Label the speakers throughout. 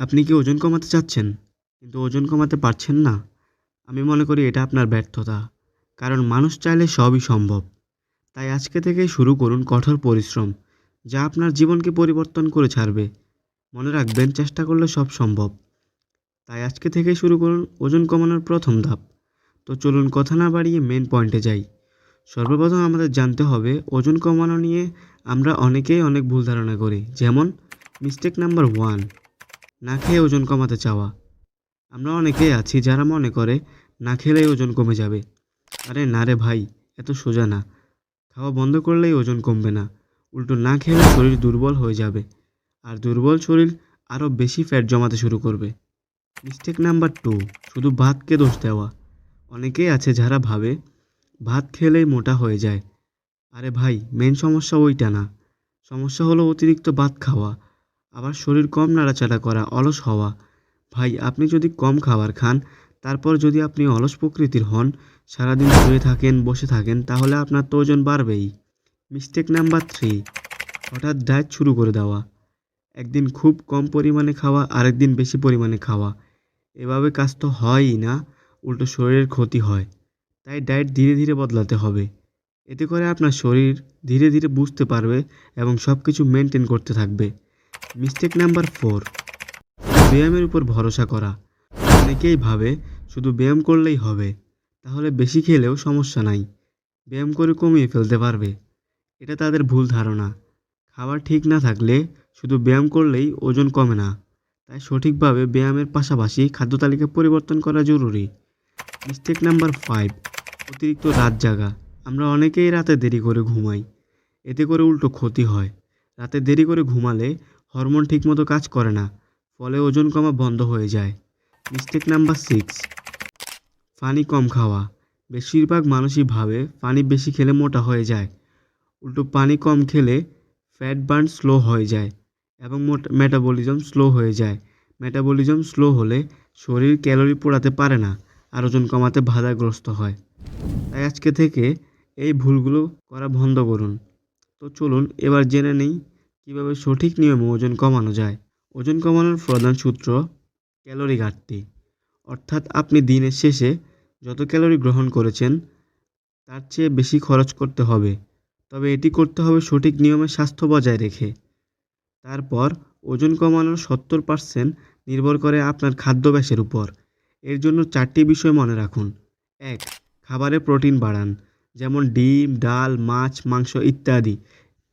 Speaker 1: আপনি কি ওজন কমাতে চাচ্ছেন? কিন্তু ওজন কমাতে পারছেন না। আমি মনে করি এটা আপনার ব্যর্থতা, কারণ মানুষ চাইলে সবই সম্ভব। তাই আজকে থেকেই শুরু করুন কঠোর পরিশ্রম, যা আপনার জীবনকে পরিবর্তন করে ছাড়বে। মনে রাখবেন, চেষ্টা করলে সব সম্ভব। তাই আজকে থেকেই শুরু করুন ওজন কমানোর প্রথম ধাপ। তো চলুন কথা না বাড়িয়ে মেন পয়েন্টে যাই। সর্বপ্রথম আমাদের জানতে হবে, ওজন কমানো নিয়ে আমরা অনেকেই অনেক ভুল ধারণা করি। যেমন মিস্টেক নাম্বার ওয়ান না খেয়ে ওজন কমাতে চাওয়া। আমরা অনেকেই আছি যারা মনে করে, না খেলেই ওজন কমে যাবে। আরে না রে ভাই, এত সোজা না। খাওয়া বন্ধ করলেই ওজন কমবে না। উল্টো না খেলে শরীর দুর্বল হয়ে যাবে। আর দুর্বল শরীর আরও বেশি ফ্যাট জমাতে শুরু করবে। মিস্টেক নাম্বার টু শুধু ভাতকে দোষ দেওয়া। অনেকেই আছে যারা ভাবে, ভাত খেলেই মোটা হয়ে যায়। আরে ভাই মেন সমস্যা ওইটা না। সমস্যা হলো অতিরিক্ত ভাত খাওয়া। আবার শরীর কম নাড়াচাড়া করা, অলস হওয়া। ভাই, আপনি যদি কম খাবার খান, তারপর যদি আপনি অলস প্রকৃতির হন, সারাদিন শুয়ে থাকেন, বসে থাকেন, তাহলে আপনার তো ওজন বাড়বেই। মিস্টেক নাম্বার থ্রি, হঠাৎ ডায়েট শুরু করে দেওয়া। একদিন খুব কম পরিমাণে খাওয়া, আরেকদিন বেশি পরিমাণে খাওয়া। এভাবে কাজ তো হয়ই না, উল্টো শরীরের ক্ষতি হয়। তাই ডায়েট ধীরে ধীরে বদলাতে হবে। এতে করে আপনার শরীর ধীরে ধীরে বুঝতে পারবে এবং সব কিছু মেনটেন করতে থাকবে। মিস্টেক নাম্বার ফোর ব্যায়ামের উপর ভরসা করা। অনেকেই ভাবে শুধু ব্যায়াম করলেই হবে। তাহলে বেশি খেলেও সমস্যা নাই। ব্যায়াম করে কমিয়ে ফেলতে পারবে। এটা তাদের ভুল ধারণা। খাবার ঠিক না থাকলে শুধু ব্যায়াম করলেই ওজন কমে না। তাই সঠিকভাবে ব্যায়ামের পাশাপাশি খাদ্য তালিকা পরিবর্তন করা জরুরি। মিস্টেক নাম্বার ফাইভ অতিরিক্ত রাত জাগা। আমরা অনেকেই রাতে দেরি করে ঘুমাই। এতে করে উল্টো ক্ষতি হয়। রাতে দেরি করে ঘুমালে হরমোন ঠিকমতো কাজ করে না, ফলে ওজন কমা বন্ধ হয়ে যায়। মিস্টেক নাম্বার সিক্স, পানি কম খাওয়া। বেশিরভাগ মানুষই ভাবে পানি বেশি খেলে মোটা হয়ে যায়। উল্টো পানি কম খেলে ফ্যাট বার্ন স্লো হয়ে যায় এবং মেটাবলিজম স্লো হয়ে যায়। মেটাবলিজম স্লো হলে শরীর ক্যালোরি পোড়াতে পারে না আর ওজন কমাতে বাধাগ্রস্ত হয়। তাই আজকে থেকে এই ভুলগুলো করা বন্ধ করুন। তো চলুন এবার জেনে নেই কীভাবে সঠিক নিয়মে ওজন কমানো যায়? ওজন কমানোর প্রধান সূত্র ক্যালোরি ঘাটতি। অর্থাৎ আপনি দিনের শেষে যত ক্যালোরি গ্রহণ করেছেন, তার চেয়ে বেশি খরচ করতে হবে। তবে এটি করতে হবে সঠিক নিয়মে স্বাস্থ্য বজায় রেখে। তারপর ওজন কমানোর সত্তর পার্সেন্ট নির্ভর করে আপনার খাদ্যাভ্যাসের উপর। এর জন্য চারটি বিষয় মনে রাখুন। এক, খাবারে প্রোটিন বাড়ান, যেমন ডিম, ডাল, মাছ, মাংস ইত্যাদি।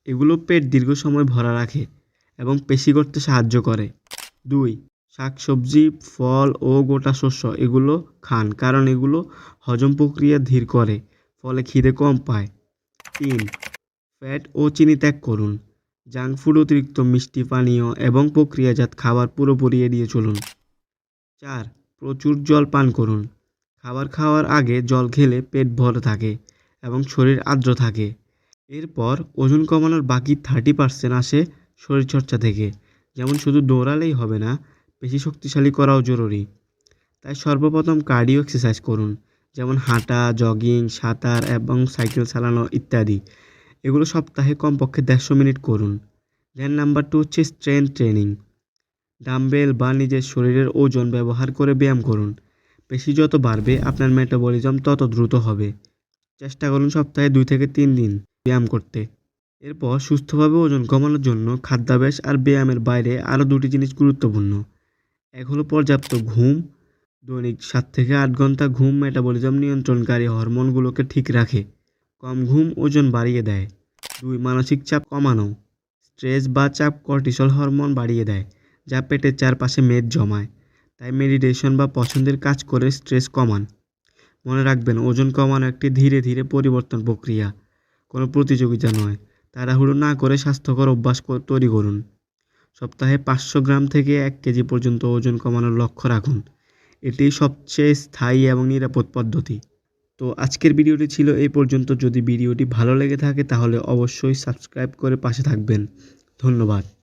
Speaker 1: এগুলো পেট দীর্ঘ সময় ভরা রাখে এবং পেশি করতে সাহায্য করে। দুই, শাকসবজি, ফল ও গোটা শস্য এগুলো খান কারণ এগুলো হজম প্রক্রিয়া ধীর করে, ফলে খিদে কম পায়। তিন, ফ্যাট ও চিনি ত্যাগ করুন। জাঙ্ক ফুড অতিরিক্ত মিষ্টি, পানীয় এবং প্রক্রিয়াজাত খাবার পুরোপুরি এড়িয়ে চলুন। চার, প্রচুর জল পান করুন। খাবার খাওয়ার আগে জল খেলে পেট ভরে থাকে এবং শরীর আর্দ্র থাকে। এরপর ওজন কমানোর বাকি থার্টি পার্সেন্ট আসে শরীরচর্চা থেকে। যেমন শুধু দৌড়ালেই হবে না, বেশি শক্তিশালী করাও জরুরি। তাই সর্বপ্রথম কার্ডিও এক্সারসাইজ করুন, যেমন হাঁটা জগিং সাঁতার এবং সাইকেল চালানো ইত্যাদি। এগুলো সপ্তাহে কমপক্ষে দেড়শো মিনিট করুন। দেন নাম্বার টু হচ্ছে স্ট্রেংথ ট্রেনিং ডাম্বেল বা নিজের শরীরের ওজন ব্যবহার করে ব্যায়াম করুন। পেশি যত বাড়বে, আপনার মেটাবলিজম তত দ্রুত হবে। চেষ্টা করুন সপ্তাহে দুই থেকে তিন দিন। ব্যায়াম করতে। এরপর সুস্থভাবে ওজন কমানোর জন্য খাদ্যাভ্যাস আর ব্যায়ামের বাইরে আরও দুটি জিনিস গুরুত্বপূর্ণ। এক হলো পর্যাপ্ত ঘুম, দৈনিক সাত থেকে আট ঘণ্টা ঘুম মেটাবলিজম নিয়ন্ত্রণকারী হরমোনগুলোকে ঠিক রাখে, কম ঘুম ওজন বাড়িয়ে দেয়। দুই, মানসিক চাপ কমানো, স্ট্রেস বা চাপ কর্টিসল হরমোন বাড়িয়ে দেয়, যা পেটের চারপাশে মেদ জমায়, তাই মেডিটেশন বা পছন্দের কাজ করে স্ট্রেস কমান। মনে রাখবেন, ওজন কমানো একটি ধীরে ধীরে পরিবর্তন প্রক্রিয়া। কোনো প্রতিযোগিতা নয়। তাড়াহুড়ো না করে স্বাস্থ্যকর অভ্যাস তৈরি করুন। সপ্তাহে পাঁচশো গ্রাম থেকে এক কেজি পর্যন্ত ওজন কমানোর লক্ষ্য রাখুন। এটি সবচেয়ে স্থায়ী এবং নিরাপদ পদ্ধতি। তো আজকের ভিডিওটি ছিল এই পর্যন্ত। যদি ভিডিওটি ভালো লেগে থাকে তাহলে অবশ্যই সাবস্ক্রাইব করে পাশে থাকবেন। ধন্যবাদ।